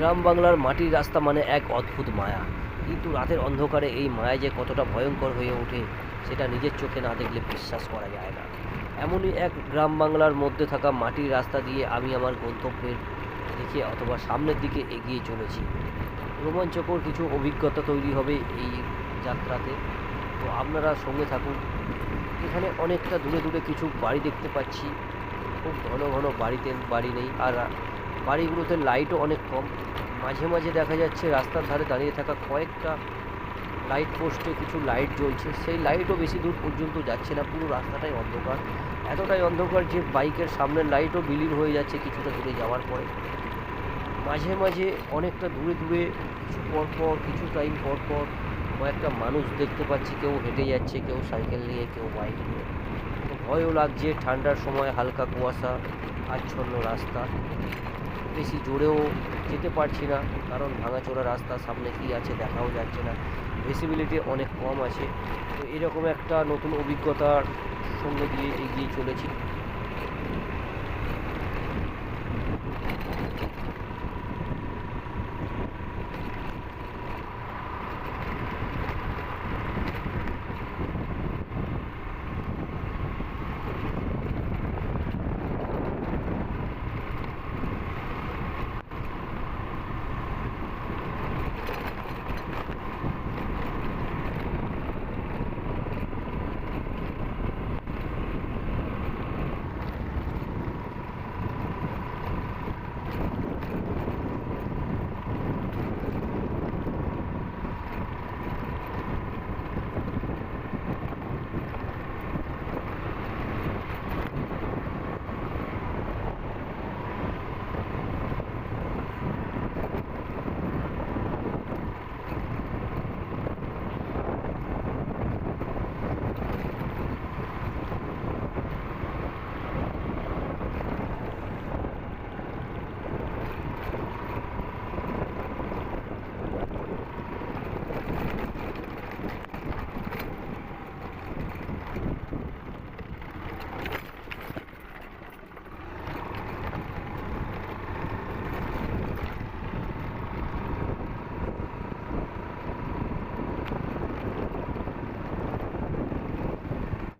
গ্রাম বাংলার মাটির রাস্তা মানে এক অদ্ভুত মায়া। কিন্তু রাতের অন্ধকারে এই মায়া যে কতটা ভয়ঙ্কর হয়ে ওঠে, সেটা নিজের চোখে না দেখলে বিশ্বাস করা যায় না। এমনই এক গ্রাম বাংলার মধ্যে থাকা মাটির রাস্তা দিয়ে আমি আমার গন্তব্যের দিকে অথবা সামনের দিকে এগিয়ে চলেছি। রোমাঞ্চকর কিছু অভিজ্ঞতা তৈরি হবে এই যাত্রাতে। তো আপনারা সঙ্গে থাকুন। এখানে অনেকটা দূরে দূরে কিছু বাড়ি দেখতে পাচ্ছি। খুব ঘন ঘন বাড়িতে বাড়ি নেই। আর বাড়িগুলোতে লাইটও অনেক কম। মাঝে মাঝে দেখা যাচ্ছে রাস্তার ধারে দাঁড়িয়ে থাকা কয়েকটা লাইট পোস্টে কিছু লাইট জ্বলছে। সেই লাইটও বেশি দূর পর্যন্ত যাচ্ছে না, পুরো রাস্তাটাই অন্ধকার। এতটাই অন্ধকার যে বাইকের সামনের লাইটও বিলীন হয়ে যাচ্ছে কিছুটা দূরে যাওয়ার পরে। মাঝে মাঝে অনেকটা দূরে দূরে কিছু পর পর কিছু টাইম পর পর কয়েকটা মানুষ দেখতে পাচ্ছি, কেউ হেঁটে যাচ্ছে, কেউ সাইকেল নিয়ে, কেউ বাইক নিয়ে। ভয়ও লাগছে, ঠান্ডার সময় হালকা কুয়াশা, আচ্ছন্ন রাস্তা। বেশি জোরেও যেতে পারছি না, কারণ ভাঙাচোরা রাস্তা, সামনে কী আছে দেখাও যাচ্ছে না। ভিসিবিলিটি অনেক কম আছে। তো এরকম একটা নতুন অভিজ্ঞতার সঙ্গে দিয়ে এগিয়ে চলেছি।